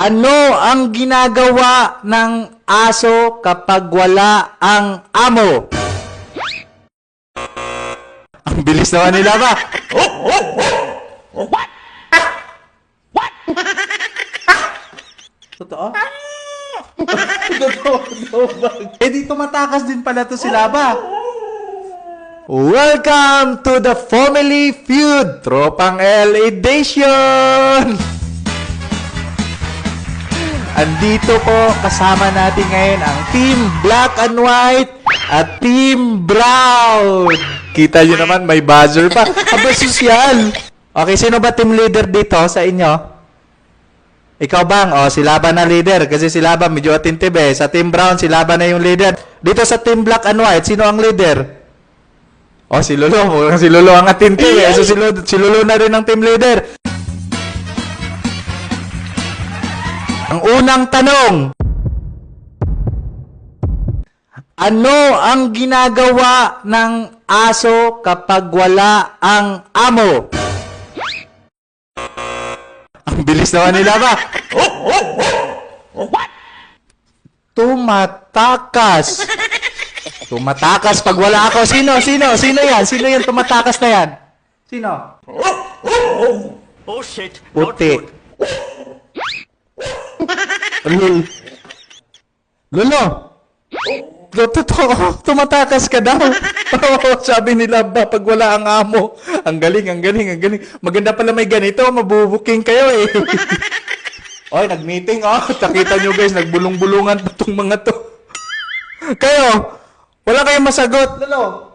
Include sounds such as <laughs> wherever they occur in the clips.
Ano ang ginagawa ng aso kapag wala ang amo? Ang bilis naman nila ba? Totoo? Totoo, totoo ba? Eh di tumatakas din pala to sila ba? Welcome to the Family Feud, Tropang L Edition! Andito po kasama natin ngayon ang Team Black and White at Team Brown. Kita nyo naman, may buzzer pa. Aba, sosyal. Okay, sino ba team leader dito sa inyo? Ikaw bang? O, si Laban na leader. Kasi si Laban medyo atintib eh. Sa Team Brown, si Laban na yung leader. Dito sa Team Black and White, sino ang leader? O, si Lolo. Mukhang si Lolo ang atintib eh. So, si Lolo, si Lolo na rin ang team leader. Ang unang tanong. Ano ang ginagawa ng aso kapag wala ang amo? Ang bilis naman nila ba? Tumatakas. Tumatakas pag wala ako. Sino? Sino? Sino yan? Sino yung tumatakas na yan? Sino? Oh shit, not Puti. good. Lol. Lolo. Lo, totoo. Tumatakas ka daw. Sabi nila ba, pag wala ang amo. Ang galing, ang galing, ang galing. Maganda pala may ganito. Mabubuking kayo eh. <laughs> Oy, nag-meeting oh. Takita nyo guys, nagbulong-bulungan pa tong mga to. kayo, wala kayong masagot. Lolo.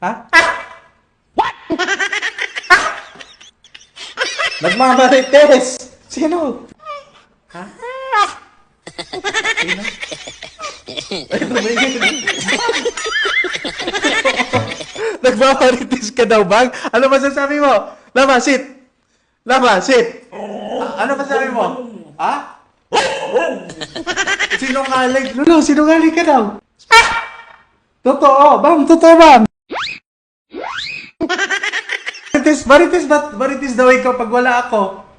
Ha? What? Nagmamarites. Sino? Ha? <laughs> Sino? Ay. Nagmamarites ka daw, bang? Ano masasabi mo? Lama, sit. Lama, sit. Ah, ano masasabi mo? Ha? Sinungaling. Lolo, sinungaling ka daw. Totoo, bang? Totoo, bang? Marites, marites, ba't marites daw ikaw pag wala ako?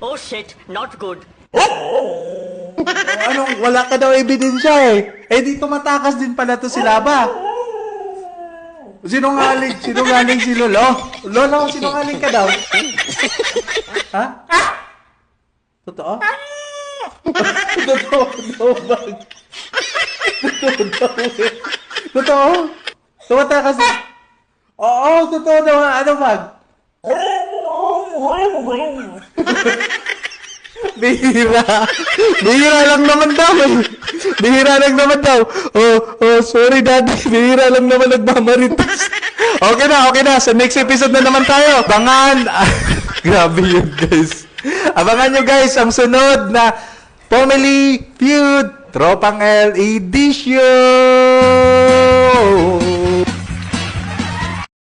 Oh shit, not good. Anong, wala ka daw ebidensya eh. Eh di tumatakas din pala to sila ba? Sinungaling, sinungaling si Lolo. Lolo, sinungaling ka daw. Ha? Totoo? Totoo, totoo ba? Totoo, eh. Totoo? Tumatakas Oo, totoo daw. Ano bag? Bihira. Bihira lang naman daw eh. Bihira lang naman daw. Oh, oh, sorry daddy. Bihira lang naman nagmamarites. Okay na, okay na. Sa next episode na naman tayo. Abangan. <laughs> Grabe yun guys. Abangan nyo guys ang sunod na Family Feud Tropang L Edition.